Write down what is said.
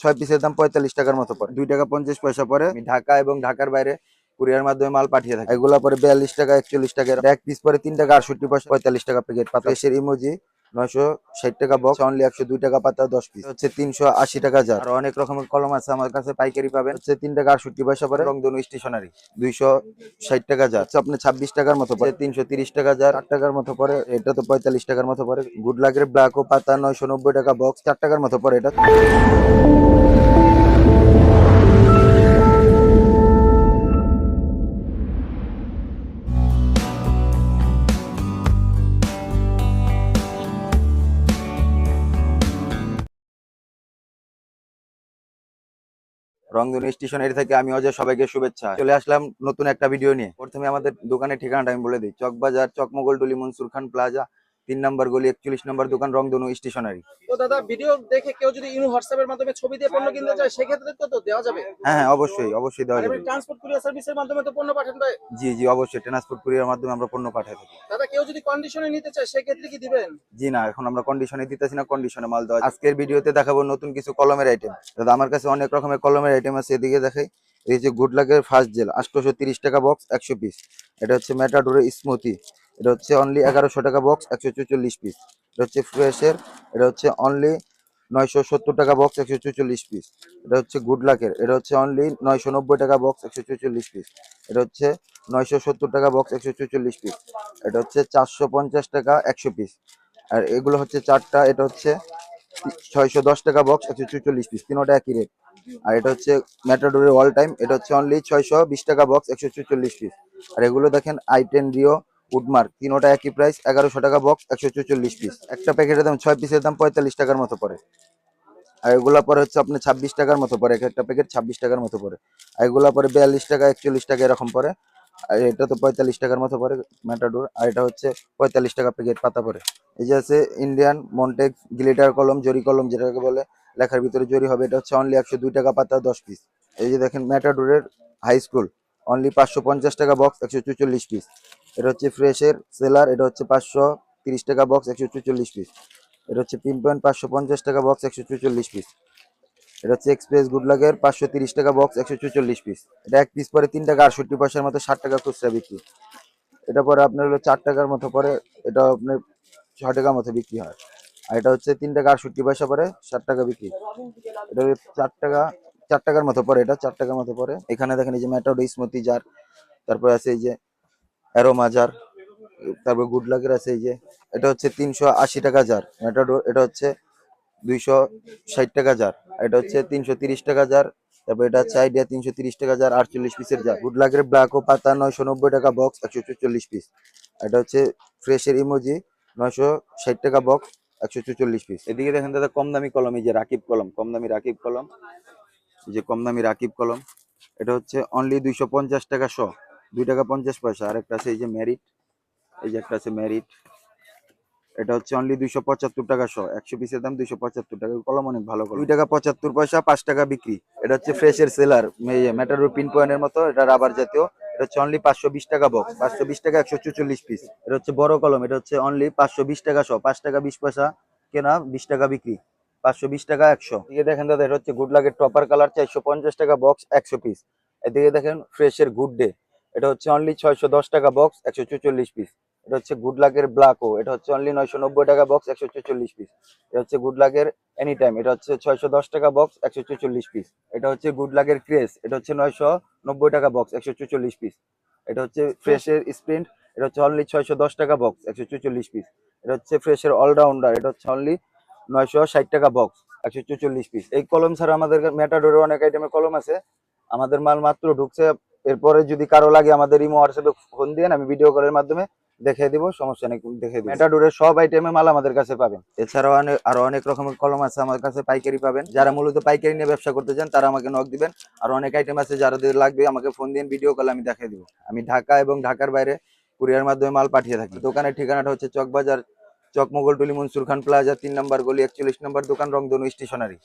ছয় পিসের দাম পঁয়তাল্লিশ টাকার মতো পড়ে। দুই টাকা পঞ্চাশ পয়সা পরে ঢাকা এবং ঢাকার বাইরে কুরিয়ার মাধ্যমে মাল পাঠিয়ে থাকে। এগুলো পরে বিয়াল্লিশ টাকা একচল্লিশ টাকা এক পিস পরে তিন টাকা আটষট্টি পয়সা পঁয়তাল্লিশ টাকা প্যাকেট পাতা ইমোজি নয়শো ষাট টাকা বক্স অনলি একশো দুই টাকা পাতা, দশ পিস হচ্ছে তিনশো আশি টাকা যার আর অনেক রকমের কলম আছে আমার কাছে, পাইকারি পাবেন। হচ্ছে তিন টাকা আটষট্টি পয়সা পরে রংধনু স্টেশনারি দুইশো ষাট টাকা যার আপনার ছাব্বিশ টাকার মতো পরে তিনশো তিরিশ টাকা যার আট টাকার মতো পরে এটা তো পঁয়তাল্লিশ টাকার মতো পরে গুড লাগের ব্ল্যাক ও পাতা, নয়শো নব্বই টাকা বক্স চার টাকার মতো পরে এটা। রংধনু স্টেশনের থেকে আমি অজয় সবাইকে শুভেচ্ছা। চলে আসলাম নতুন একটা ভিডিও নিয়ে। প্রথমে আমাদের দোকানের ঠিকানাটা আমি বলে দিই। চকবাজার, চকমগল ডুলি মনসুর খান প্লাজা তিন নম্বর গলি একচল্লিশ নম্বর দোকান রং রংধনু স্টেশনারি। তো দাদা ভিডিও দেখে কেউ যদি ইনু হোয়াটসঅ্যাপের মাধ্যমে ছবি দিয়ে পণ্য কিনতে চায় সেক্ষেত্রে তো তো দেওয়া যাবে। হ্যাঁ হ্যাঁ অবশ্যই অবশ্যই দেওয়া যাবে। ট্রান্সপোর্ট কুরিয়ার সার্ভিসের মাধ্যমে তো পণ্য পাঠান ভাই জি জি অবশ্যই ট্রান্সপোর্ট কুরিয়ার মাধ্যমে আমরা পণ্য পাঠাই থাকি। দাদা কেউ যদি কন্ডিশনে নিতে চায় সেক্ষেত্রে কি দিবেন? জি না এখন আমরা কন্ডিশনে দিতেছি না কন্ডিশনে মাল দেওয়া আজকের ভিডিওতে দেখাবো নতুন কিছু কলমের আইটেম দাদা আমার কাছে অনেক রকমের কলমের আইটেম আছে এদিকে দেখাই। এই যে গুড লাকের ফার্স্ট জেল আটশোশো তিরিশ টাকা বক্স একশো পিস এটা হচ্ছে ম্যাটাডোরের স্মুথি এটা হচ্ছে অনলি এগারোশো টাকা বক্স একশো চুচল্লিশ পিস এটা হচ্ছে ফ্রেশের এটা হচ্ছে অনলি নয়শো সত্তর টাকা বক্স একশো চুচল্লিশ পিস এটা হচ্ছে গুড লাকের এটা হচ্ছে অনলি নয়শো নব্বই টাকা বক্স একশো চুচল্লিশ পিস এটা হচ্ছে নয়শো সত্তর টাকা বক্স একশো চুচল্লিশ পিস এটা হচ্ছে চারশো পঞ্চাশ টাকা, একশো পিস আর এগুলো হচ্ছে চারটা, এটা হচ্ছে ছয়শো দশ টাকা বক্স একশো চুচল্লিশ পিস তিনোটা একই রেট আর এটা হচ্ছে ম্যাটাডোরের অল টাইম এটা হচ্ছে অনলি ছয়শো বিশ টাকা বক্স একশো চুচল্লিশ পিস আর এগুলো দেখেন আই টেন রিও উডমার্ক তিনোটা একই প্রাইস এগারোশো টাকা বক্স একশো চুচল্লিশ পিস একটা প্যাকেটের দাম ছয় পিসের দাম পঁয়তাল্লিশ টাকার মতো পড়ে। আর এগুলো পরে হচ্ছে আপনার ছাব্বিশ টাকার মতো পড়ে, এক একটা প্যাকেট ছাব্বিশ টাকার মতো পড়ে। আর এগুলো পরে বিয়াল্লিশ টাকা, একচল্লিশ টাকা এরকম পড়ে। এটা তো পঁয়তাল্লিশ টাকার মতো পড়ে ম্যাটাডোর আর এটা হচ্ছে পঁয়তাল্লিশ টাকা প্যাকেট পাতা পড়ে এই যে আছে ইন্ডিয়ান মন্টেক্স গ্লিটার কলম জরি কলম যেটাকে বলে, লেখার ভিতরে জরি হবে, এটা হচ্ছে অনলি একশো দুই টাকা পাতা, দশ পিস এই যে দেখেন ম্যাটাডোরের হাই স্কুল অনলি পাঁচশো পঞ্চাশ টাকা বক্স একশো চুচল্লিশ পিস এটা হচ্ছে ফ্রেশের সেলার এটা হচ্ছে পাঁচশো তিরিশ টাকা বক্স একশো চুচল্লিশ পিস এটা হচ্ছে পিন পয়েন্ট পাঁচশো পঞ্চাশ টাকা বক্স একশো চুচল্লিশ পিস এটা হচ্ছে এক্সপ্রেস গুড লাগের পাঁচশো তিরিশ টাকা বক্স একশো চুচল্লিশ পিস এটা এক পিস পরে তিন টাকা আটষট্টি পয়সার মতো ষাট টাকা খুচরা বিক্রি। এটা পরে আপনার হলো চার টাকার মতো পরে এটা আপনার ছ টাকার মতো বিক্রি হয়। আর এটা হচ্ছে তিন টাকা আটষট্টি পয়সা পরে ষাট টাকা বিক্রি। এটা চার টাকা, চার টাকার মতো পরে এটা, চার টাকার মতো পরে। এখানে দেখেন এই যে ম্যাটাডো স্মুতি জার তারপরে আছে এই যে অ্যারোমা জার তারপর গুড লাকের আছে এই যে। এটা হচ্ছে তিনশো আশি টাকা জার ম্যাটাডোর এটা হচ্ছে দুইশো ষাট টাকা জার এটা হচ্ছে তিনশো তিরিশ টাকা জার তারপর এটা হচ্ছে আইডিয়া তিনশো তিরিশ টাকা জার আটচল্লিশ পিসের জার গুড লাকের ব্ল্যাক ও পাতা, নয়শো নব্বই টাকা বক্স একশো চুচল্লিশ পিস এটা হচ্ছে ফ্রেশের ইমোজি নয়শো ষাট টাকা বক্স একশো চুচল্লিশ পিস এদিকে দেখেন দাদা, কম দামি কলম, এই যে রাকিব কলম, কম দামি রাকিব কলম। এই যে কম দামি রাকিব কলম। এটা হচ্ছে অনলি দুইশো পঞ্চাশ টাকা শ, দুই টাকা পঞ্চাশ পয়সা। আর একটা আছে এই যে ম্যারিট এই যে একটা আছে ম্যারিট এটা হচ্ছে অনলি দুইশো পঁচাত্তর টাকা শ একশো পিসের দাম দুইশো পঁচাত্তর টাকা। কলম অনেক ভালো দুই টাকা পঁচাত্তর পয়সা, পাঁচ টাকা বিক্রি। এটা হচ্ছে ফ্রেশের সেলার ম্যাটারোর পিন পয়েন্টের মতো, এটা রাবার জাতীয়। এটা হচ্ছে অনলি পাঁচশো বিশ টাকা বক্স পাঁচশো বিশ টাকা একশো চুচল্লিশ পিস এটা হচ্ছে বড় কলম, এটা হচ্ছে অনলি পাঁচশো বিশ টাকা শ পাঁচ টাকা বিশ পয়সা কেনা, বিশ টাকা বিক্রি। পাঁচশো বিশ টাকা একশো। এদিকে দেখেন দাদা, এটা হচ্ছে গুড লাগের টপার কালার চারশো পঞ্চাশ টাকা বক্স একশো পিস এদিকে দেখেন ফ্রেশের গুড ডে এটা হচ্ছে অনলি ছয়শো দশ টাকা বক্স একশো চুচল্লিশ পিস এটা হচ্ছে গুড লাকের ব্ল্যাকও এটা হচ্ছে অনলি নয়শো নব্বই টাকা বক্স একশো চুচল্লিশ পিস এটা হচ্ছে গুড লাকের এনি টাইম এটা হচ্ছে ছয়শো দশ টাকা বক্স একশো চুচল্লিশ পিস এটা হচ্ছে গুড লাকের ক্রেস এটা হচ্ছে নয়শো নব্বই টাকা বক্স একশো চুচল্লিশ পিস এটা হচ্ছে ফ্রেশের স্প্রিন্ট এটা হচ্ছে অনলি ছয়শো দশ টাকা বক্স একশো চুচল্লিশ পিস এটা হচ্ছে ফ্রেশের অলরাউন্ডার এটা হচ্ছে অনলি নয়শো ষাট টাকা বক্স একশো চুচল্লিশ পিস এই কলম ছাড়া আমাদের ম্যাটাডোরের অনেক আইটেমের কলম আছে আমাদের মাল মাত্র ঢুকছে এরপরে যদি কারও লাগে আমাদের ইমো হোয়াটসঅ্যাপে ফোন দিয়ে আমি ভিডিও কলের মাধ্যমে দেখে দিব সমস্যা নেই দেখে দিব মেটাডোরের সব আইটেমে মাল আমাদের কাছে পাবেন। এছাড়াও অনেক আরও অনেক রকমের কলম আছে আমার কাছে পাইকারি পাবেন। যারা মূলত পাইকারি নিয়ে ব্যবসা করতে চান তারা আমাকে নক দিবেন। আর অনেক আইটেম আছে যাদের লাগবে আমাকে ফোন দিয়ে ভিডিও কল আমি দেখে দিব। আমি ঢাকা এবং ঢাকার বাইরে কুরিয়ার মাধ্যমে মাল পাঠিয়ে থাকি। দোকানের ঠিকানাটা হচ্ছে চকবাজার চকমগল টুলি মনসুর খান প্লাজা তিন নম্বর গলি একচল্লিশ নম্বর দোকান রংধনু স্টেশনারি।